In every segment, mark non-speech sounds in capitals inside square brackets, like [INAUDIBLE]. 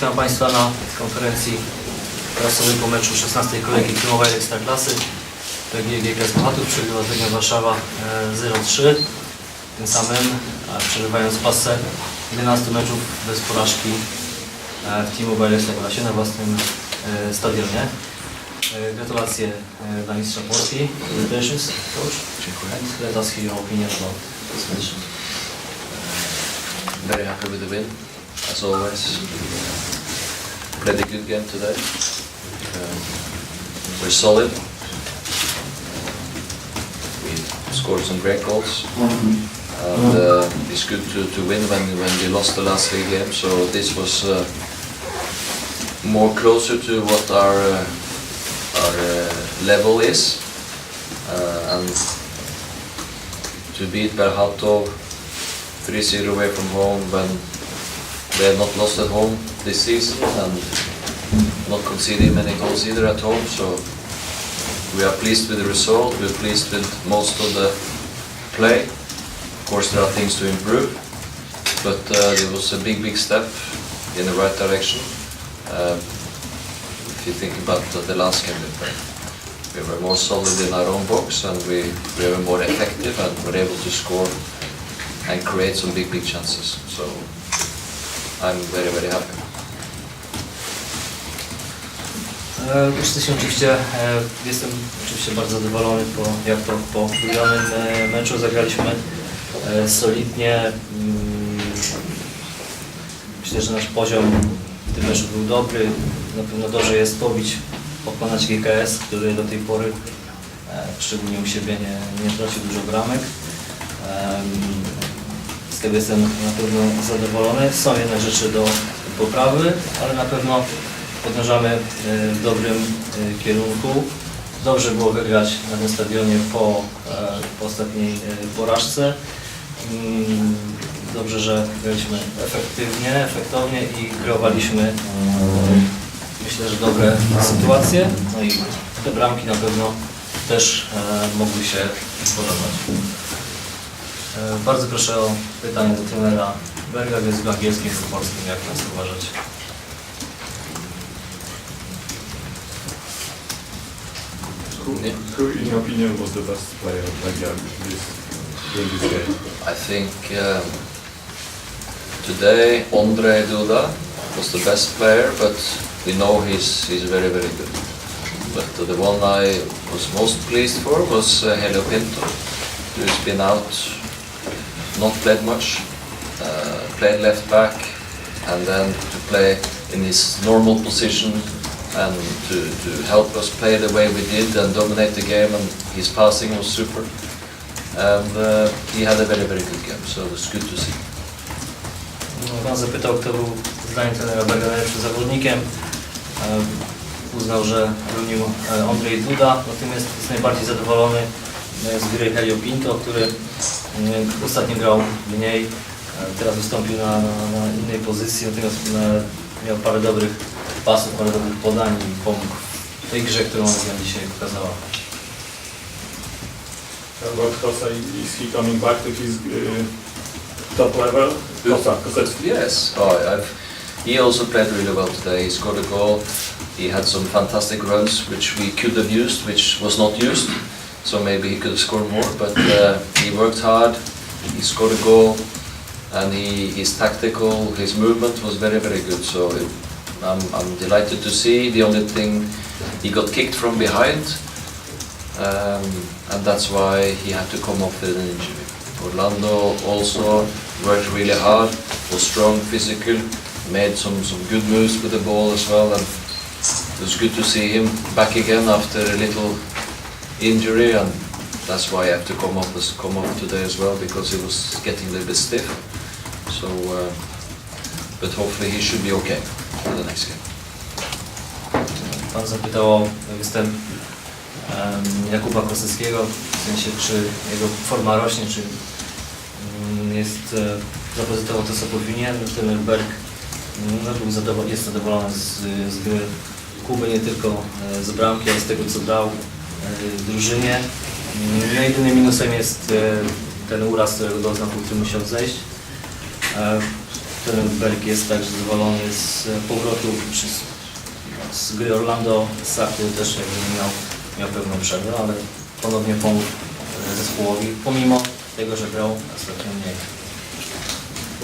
Witam Państwa na konferencji prasowej po meczu 16 kolejki filmowej Ekstraklasy. PGG GKS Bełchatów przegrywa Legnia Warszawa e, 0-3. Tym samym e, przeżywając pasę 11 meczów bez porażki e, w T-Mobile Ekstraklasie na własnym e, stadionie. E, Gratulacje e, dla mistrza Polski. Congratulations, coach. Dziękuję. And let us hear your opinion about this match. Very happy with the win, as always. Played a good game today. Um, we're solid. We scored some great goals. And uh, it's good to, to win when, when we lost the last three games. So this was uh, more closer to what our, uh, our uh, level is. Uh, and to beat Berhato 3-0 away from home when they have not lost at home this season and not conceding many goals either at home. So we are pleased with the result. We're pleased with most of the play. Of course, there are things to improve, but uh, it was a big, big step in the right direction. Um, if you think about the, the last game we played, we were more solid in our own box and we, we were more effective and were able to score and create some big, big chances. So I'm very, very happy. E, oczywiście, e, jestem oczywiście bardzo zadowolony, po, jak to po wygranym e, meczu zagraliśmy solidnie. Mm, Myślę, że nasz poziom w tym meczu był dobry. Na pewno dobrze jest pobić, pokonać GKS, który do tej pory, szczególnie u siebie, nie, nie dużo bramek. Jestem na pewno zadowolony. Są jednak rzeczy do poprawy, ale na pewno podążamy e, w dobrym e, kierunku. Dobrze było wygrać na tym stadionie po, e, po ostatniej porażce. Mm, Dobrze, że graliśmy efektywnie, efektownie i kreowaliśmy myślę, że dobre sytuacje. No i te bramki na pewno też mogły się podobać. E, Bardzo proszę o pytanie do trenera Berga w języku angielskim lub polskim, jak Państwo uważacie? Who, who, in your opinion, was the best player of Legia this, in this game? I think um, today Andre Duda was the best player, but we know he's, he's very, very good. But the one I was most pleased for was uh, Helio Pinto, who's been out, not played much, uh, played left back, and then to play in his normal position and to, to help us play the way we did and dominate the game, and his passing was super. And uh, he had a very, very good game, so it was good to see. Pan zapytał, kto był zdaniem trenera Berga najlepszym zawodnikiem. Uznał, że e, Andrzej Duda, natomiast jest najbardziej zadowolony z gry Helio Pinto, który ostatnio grał mniej, e, teraz wystąpił na, na, na innej pozycji, natomiast e, miał parę dobrych pasów, parę dobrych podań i pomógł w tej grze, którą Legia dzisiaj pokazała. About Kosa, is he coming back to his uh, top level? Kosa, Kosecki. Yes, oh, I've, he also played really well today. He scored a goal. He had some fantastic runs which we could have used, which was not used. So maybe he could have scored more. But uh, he worked hard. He scored a goal, and he his tactical, his movement was very very good. So it, I'm I'm delighted to see. The only thing he got kicked from behind, um, and that's why he had to come off with an injury. Orlando also worked really hard, was strong, physical, made some, some good moves with the ball as well, and it was good to see him back again after a little injury, and that's why I have to come off as come off today as well because he was getting a little bit stiff. So, uh, but hopefully he should be okay for the next game. Pan zapytał o występ em, Jakuba Koseckiego, w sensie czy jego forma rośnie, czy mm, jest e, zaprezentował to, co powinien. Trener Berg mm, no, był zadowo- jest zadowolony z, z gry Kuby, nie tylko e, z bramki, ale z tego, co dał drużynie. No, Jedynym minusem jest e, ten uraz, którego doznał, który musiał zejść. E, Belgii jest także zadowolony z powrotu czy z, gry Orlando. Sarty też miał, miał pewną przerwę, ale ponownie pomógł e, zespołowi, pomimo tego, że grał ostatnio mniej.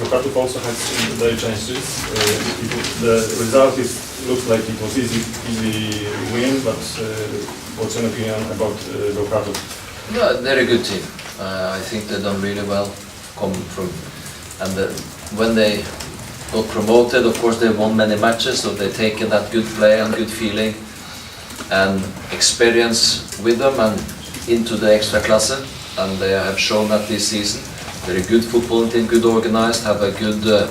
Lokatów also had their chances. Uh, the result is looks like it was easy, easy win, but uh, what's your opinion about uh, Lokatów? Yeah, they're a good team. Uh, I think they've done really well, coming from, and uh, when they got promoted, of course they won many matches, so they've taken that good play and good feeling and experience with them and into the extra class, and they have shown that this season. They're a good football team, good organized, have a good uh,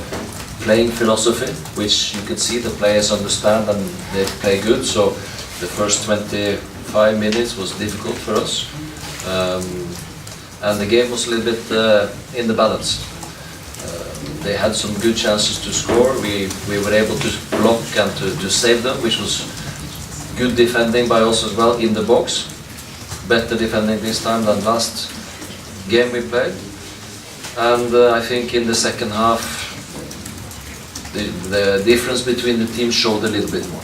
playing philosophy, which you can see the players understand and they play good. So the first 25 minutes was difficult for us. Um, and the game was a little bit uh, in the balance. Uh, they had some good chances to score. We, we were able to block and to, to save them, which was good defending by us as well in the box. Better defending this time than last game we played. And uh, I think in the second half, the, the difference between the teams showed a little bit more.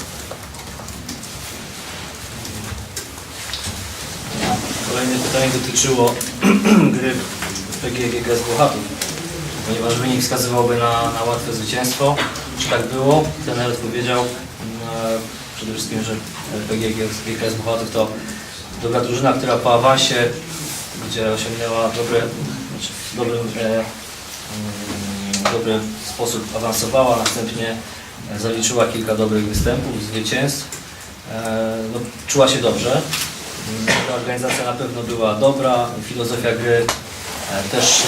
Pytanie dotyczyło [CLEARS THROAT] gry PGG z Włochatów, ponieważ wynik wskazywałby na, na łatwe zwycięstwo. Czy tak było? Trener odpowiedział e, przede wszystkim, że PGG z Włochatów to dobra drużyna, która po awansie, gdzie osiągnęła dobre, znaczy w dobrym, e, mm, dobry sposób awansowała, następnie zaliczyła kilka dobrych występów, zwycięstw. E, no, czuła się dobrze. Ta organizacja na pewno była dobra, filozofia gry e, też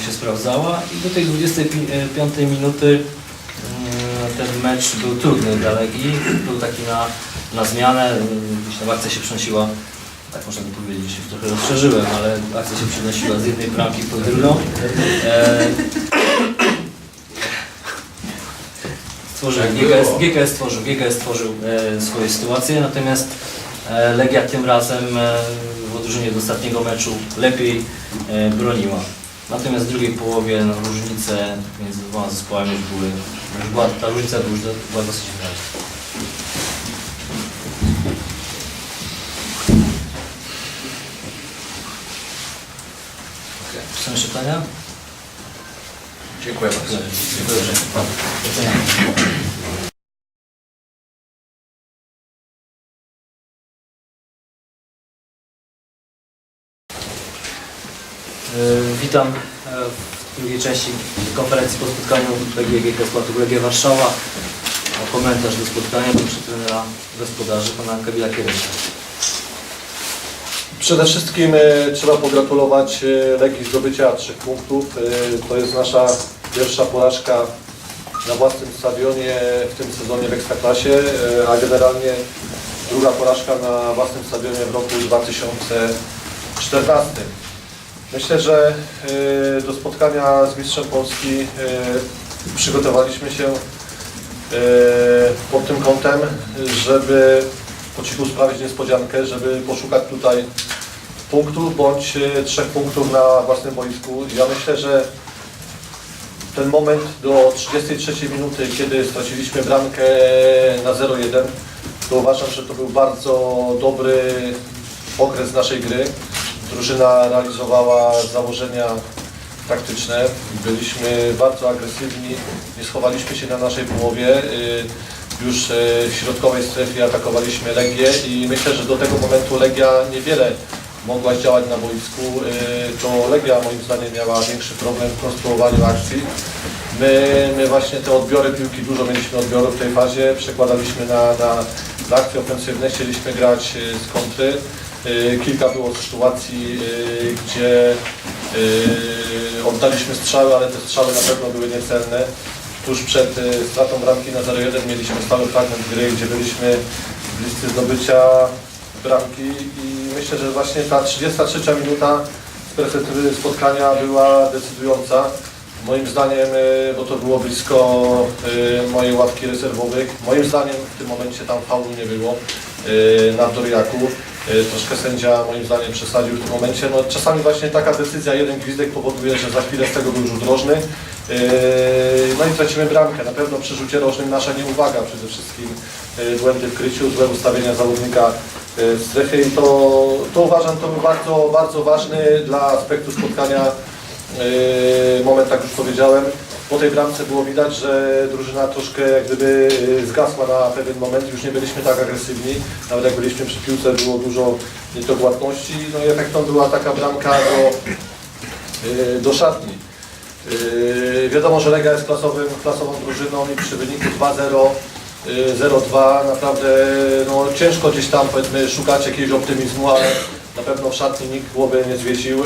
e, się sprawdzała i do tej 25 minuty mm, ten mecz był trudny dla Legii. Był taki na, na zmianę, gdzieś tam akcja się przenosiła, tak można by powiedzieć, się trochę rozszerzyłem, ale akcja się przenosiła z jednej bramki po drugą. E, Stworzył, Tak GKS. GKS stworzył, GKS stworzył e, swoje sytuacje, natomiast Legia tym razem e, w odróżnieniu od ostatniego meczu lepiej e, broniła. Natomiast w drugiej połowie no, różnice między dwoma zespołami już były, już była, ta różnica była, już do, była dosyć wyraźna. Są jeszcze pytania? Dziękuję bardzo. Dziękuję. Do E, w drugiej części konferencji po spotkaniu BGG Składu Legia Warszawa. O komentarz do spotkania proszę trenera gospodarzy, pana Kamila Kierysza. Przede wszystkim e, trzeba pogratulować e, Legii zdobycia trzech punktów. To jest nasza pierwsza porażka na własnym stadionie w tym sezonie w Ekstraklasie, a generalnie druga porażka na własnym stadionie w roku 2014. Myślę, że e, do spotkania z Mistrzem Polski e, przygotowaliśmy się e, pod tym kątem, żeby po cichu sprawić niespodziankę, żeby poszukać tutaj punktów bądź trzech punktów na własnym boisku. Ja myślę, że ten moment do 33 minuty, kiedy straciliśmy bramkę na 0-1, to uważam, że to był bardzo dobry okres naszej gry. Drużyna realizowała założenia taktyczne, byliśmy bardzo agresywni, nie schowaliśmy się na naszej połowie. Y, Już y, w środkowej strefie atakowaliśmy Legię i myślę, że do tego momentu Legia niewiele mogła działać na boisku. Y, To Legia moim zdaniem miała większy problem w konstruowaniu akcji. My, my właśnie te odbiory piłki, dużo mieliśmy odbiorów w tej fazie, przekładaliśmy na, na, na akcje ofensywne, chcieliśmy grać z kontry. Y, Kilka było sytuacji, y, gdzie y, oddaliśmy strzały, ale te strzały na pewno były niecelne. Tuż przed stratą bramki na 0-1 mieliśmy stały fragment gry, gdzie byliśmy bliscy zdobycia bramki i myślę, że właśnie ta 33 minuta z perspektywy spotkania była decydująca. Moim zdaniem, bo to było blisko mojej ławki rezerwowych, moim zdaniem w tym momencie tam faulu nie było na Doriaku. E, Troszkę sędzia moim zdaniem przesadził w tym momencie. No, czasami właśnie taka decyzja, jeden gwizdek powoduje, że za chwilę z tego był rzut rożny. E, No i tracimy bramkę. Na pewno przy rzucie rożnym nasza nieuwaga przede wszystkim, e, błędy w kryciu, złe ustawienia zawodnika w strefie i to, to uważam to był bardzo, bardzo ważny dla aspektu spotkania moment, tak już powiedziałem. Po tej bramce było widać, że drużyna troszkę jak gdyby e, zgasła na pewien moment, już nie byliśmy tak agresywni, nawet jak byliśmy przy piłce było dużo niedokładności, no i efektem była taka bramka do, e, do szatni. Yy, Wiadomo, że Lega jest klasowym, klasową drużyną i przy wyniku 2-0, yy, 0-2 naprawdę no, ciężko gdzieś tam powiedzmy szukać jakiegoś optymizmu, ale na pewno w szatni nikt głowy nie zwiesił.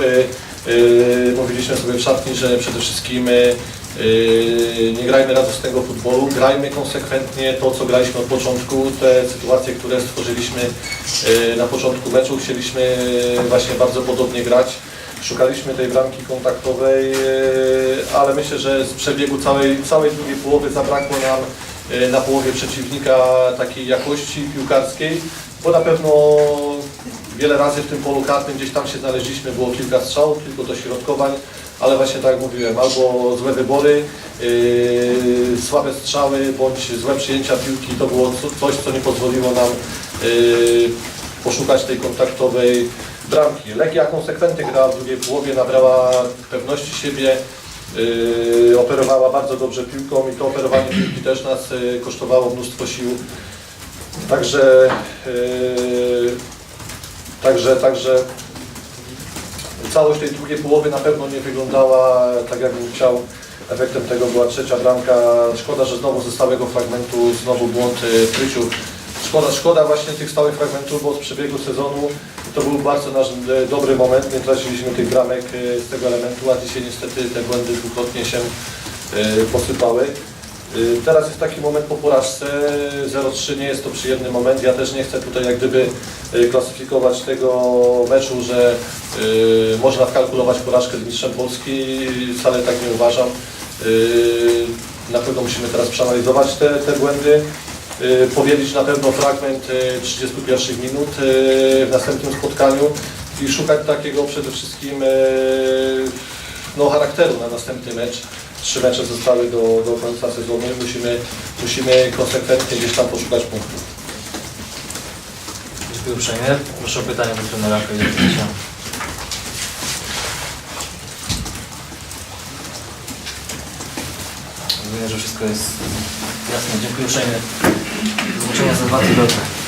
Mówiliśmy sobie w szatni, że przede wszystkim nie grajmy radosnego futbolu, grajmy konsekwentnie to, co graliśmy od początku, te sytuacje, które stworzyliśmy yy, na początku meczu, chcieliśmy właśnie bardzo podobnie grać. Szukaliśmy tej bramki kontaktowej, ale myślę, że z przebiegu całej, całej drugiej połowy zabrakło nam na połowie przeciwnika takiej jakości piłkarskiej, bo na pewno wiele razy w tym polu kartym gdzieś tam się znaleźliśmy, było kilka strzałów, kilku dośrodkowań, ale właśnie tak jak mówiłem, albo złe wybory, yy, słabe strzały, bądź złe przyjęcia piłki, to było co- coś, co nie pozwoliło nam yy, poszukać tej kontaktowej bramki. Legia konsekwentnie grała w drugiej połowie, nabrała pewności siebie, yy, operowała bardzo dobrze piłką i to operowanie piłki też nas yy, kosztowało mnóstwo sił. Także, yy, także, także całość tej drugiej połowy na pewno nie wyglądała tak, jakbym chciał. Efektem tego była trzecia bramka. Szkoda, że znowu ze stałego fragmentu znowu błąd w kryciu. Szkoda, szkoda właśnie tych stałych fragmentów, bo z przebiegu sezonu to był bardzo nasz e, dobry moment. Nie traciliśmy tych bramek e, z tego elementu, a dzisiaj niestety te błędy dwukrotnie się posypały. E, Teraz jest taki moment po porażce, 0-3 nie jest to przyjemny moment. Ja też nie chcę tutaj jak gdyby e, klasyfikować tego meczu, że e, można wkalkulować porażkę z mistrzem Polski. Wcale tak nie uważam. Na pewno musimy teraz przeanalizować te, te błędy. Y, powiedzieć na pewno fragment y, 31 minut y, w następnym spotkaniu i szukać takiego przede wszystkim y, no, charakteru na następny mecz. Trzy mecze zostały do, do końca sezonu i musimy, musimy konsekwentnie gdzieś tam poszukać punktów. Dziękuję uprzejmie. Proszę o pytania do trenera Kajdziewicza. Rozumiem, że wszystko jest jasne. Dziękuję uprzejmie. Do zobaczenia za dwa tygodnie.